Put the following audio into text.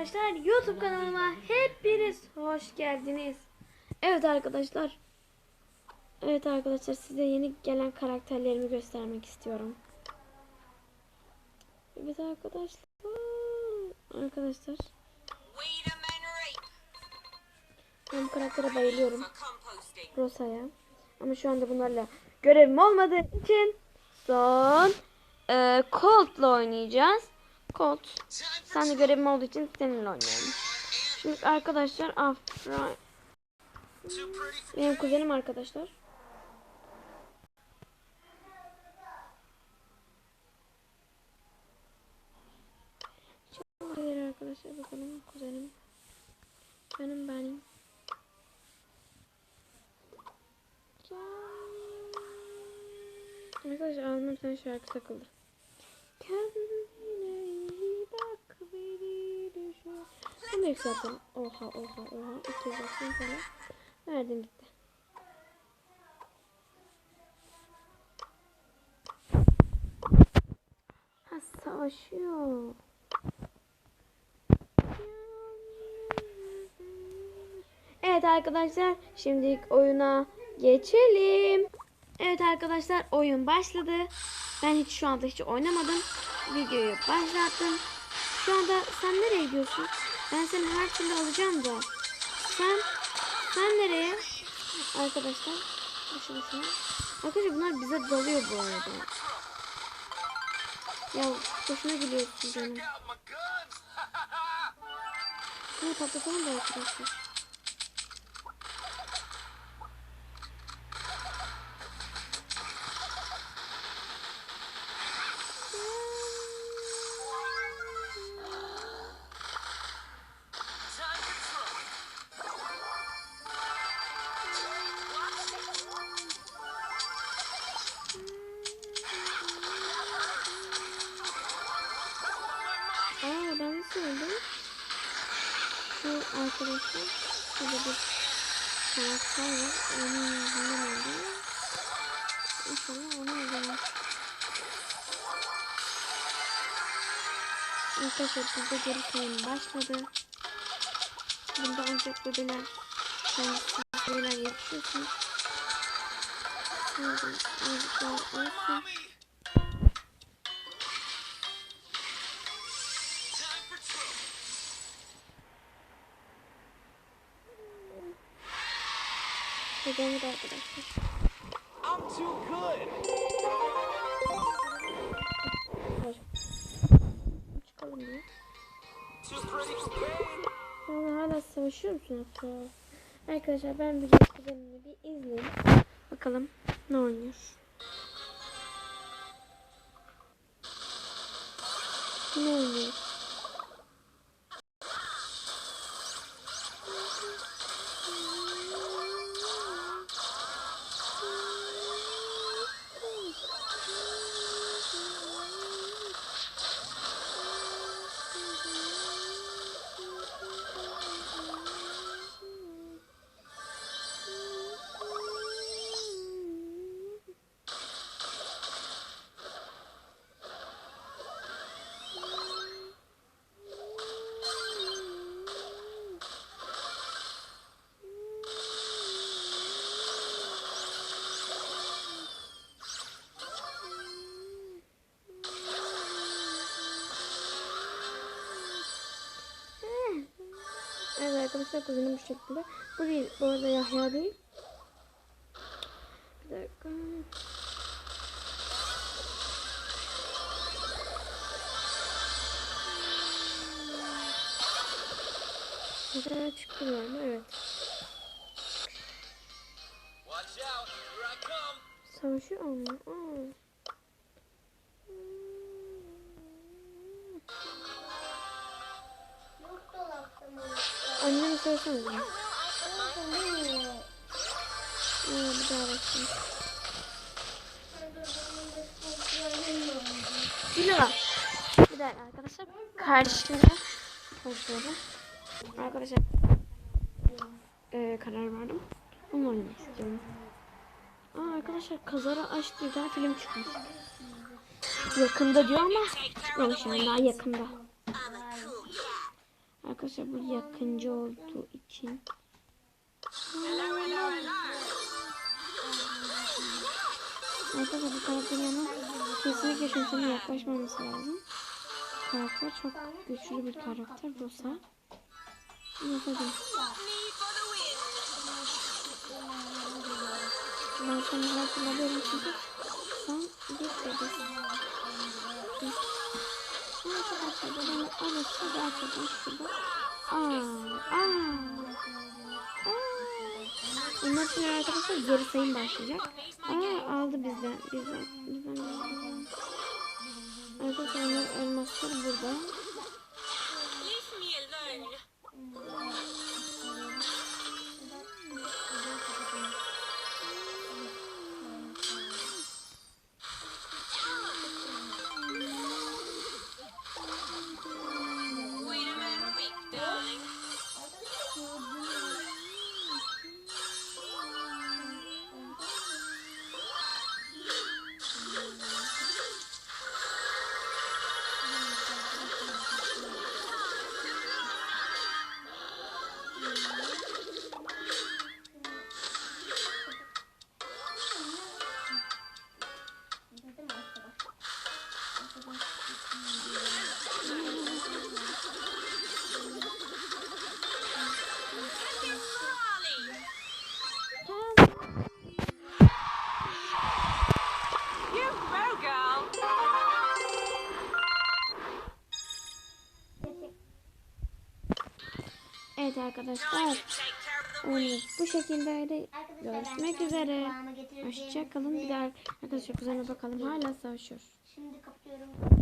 Arkadaşlar YouTube kanalıma hepiniz hoş geldiniz. Evet arkadaşlar. Evet arkadaşlar size yeni gelen karakterlerimi göstermek istiyorum. Evet arkadaşlar. Arkadaşlar ben karaktere bayılıyorum. Rosa'ya. Ama şu anda bunlarla görevim olmadığı için son e, Colt'la oynayacağız. Colt. Sen de görevim olduğu için seninle oynayalım. Şimdi arkadaşlar Afra benim kuzenim arkadaşlar. Arkadaşlar bakalım kuzenim. Benim benim. Arkadaşlar ağzımda bir şarkı takıldı. Da yükseltelim. Oha oha oha. 290 falan. Verdim gitti. Ha savaşıyor. Evet arkadaşlar şimdi oyuna geçelim. Evet arkadaşlar oyun başladı. Ben hiç şu anda hiç oynamadım. Videoyu başlattım. Şu anda sen nereye gidiyorsun? Ben seni her türlü alacağım da. Sen sen nereye? Arkadaşlar boşu boşuna. Arkadaşlar bunlar bize dalıyor bu arada. Ya boşuna gülüyorsun canım. Bunu patlatalım da arkadaşlar. Aa ben nasıl öldüm? Şu arkadaşlar şurada bir karakter var. Onun yüzünden öldüm. İnşallah onu öldürür. Arkadaşlar bizde geri sayım başladı. Bunda ancak bebeler kendisi bebeler yapıyorsunuz. Şimdi azıcık olsun. Kazanır arkadaşlar. I'm too good. Çıkalım. Sonra hala savaşıyor musun Afra? Arkadaşlar ben bir kuzenimle bir izleyeyim. Bakalım ne oynuyor. Ne oynuyor? Arkadaşlar kuzenim bu şekilde. Bu değil. Bu arada Yahya değil. Bir dakika. Mesela çıktı galiba. Evet. Watch out, here I come. Savaşıyor ama. Aa. Annemi söylesene bana. Aa, bir daha bakayım. Dila. Bir dakika arkadaşlar. Kardeşimle konuşuyorum. Arkadaşlar. Ee, karar verdim. Onu oynamak istiyorum. Aa, arkadaşlar kazara aç diye film çıkmış. Yakında diyor ama çıkmamış yani daha yakında. Arkadaşlar bu yakıncı olduğu için. Arkadaşlar bu karakterin yanına kesinlikle kimsenin yaklaşmaması lazım. Karakter çok güçlü bir karakter. Rosa. Yapacağım. Ben seni hatırlıyorum çünkü sen gitmedin. Arkadaşlar babamın arası gerçekten şurada. Aa, aa. Ondan sonra arkadaşlar geri sayım başlayacak. Aa aldı bizden. Bizden. Bizden. Arkadaşlar elmaslar burada. Evet arkadaşlar. Oyunumuz bu şekildeydi. Görüşmek üzere. Hoşçakalın. Bir daha arkadaşlar üzerine bakalım. Hala savaşıyor. Şimdi kapatıyorum.